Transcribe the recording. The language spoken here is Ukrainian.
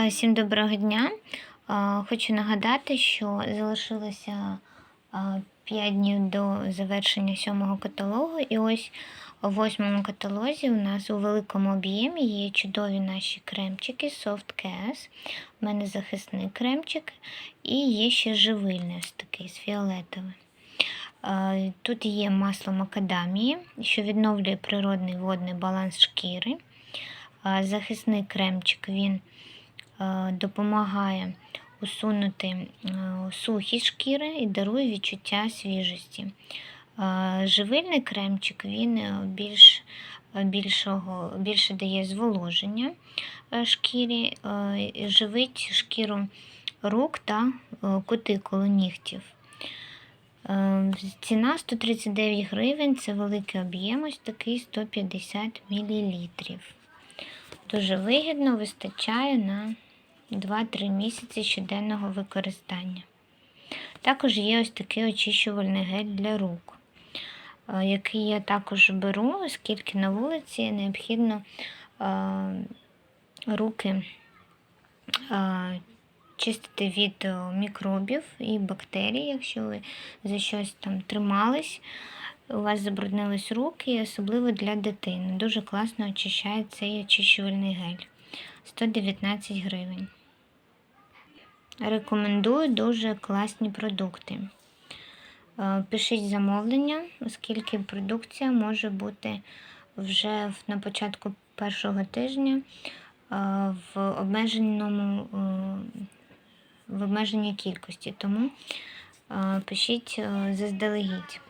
Е, Всім доброго дня. Е, Хочу нагадати, що залишилося 5 днів до завершення сьомого каталогу. І ось у восьмому каталозі у нас у великому об'ємі є чудові наші кремчики Soft Cas. У мене захисний кремчик. І є ще живильний такий з фіолетовим. Е, Тут є масло макадамії, що відновлює природний водний баланс шкіри. Е, Захисний кремчик він е, допомагає усунути е, сухість шкіри і дарує відчуття свіжості. Е, Живильний кремчик він е, більш, е, більшого, більше дає зволоження е, шкірі, е, живить шкіру рук та е, кутикулу нігтів. Е, Ціна 139 гривень, це великий об'єм, ось такий 150 мл. Дуже вигідно вистачає на 2-3 місяці щоденного використання. Також є ось такий очищувальний гель для рук, е, який я також беру, оскільки на вулиці необхідно е, руки е, чистити від мікробів і бактерій, якщо ви за щось там тримались, у вас забруднились руки, особливо для дитини. Дуже класно очищає цей очищувальний гель. 119 гривень. Рекомендую дуже класні продукти. Е, Пишіть замовлення, оскільки продукція може бути вже на початку першого тижня е, в обмеженому е, в обмеженій кількості. Тому пишіть заздалегідь.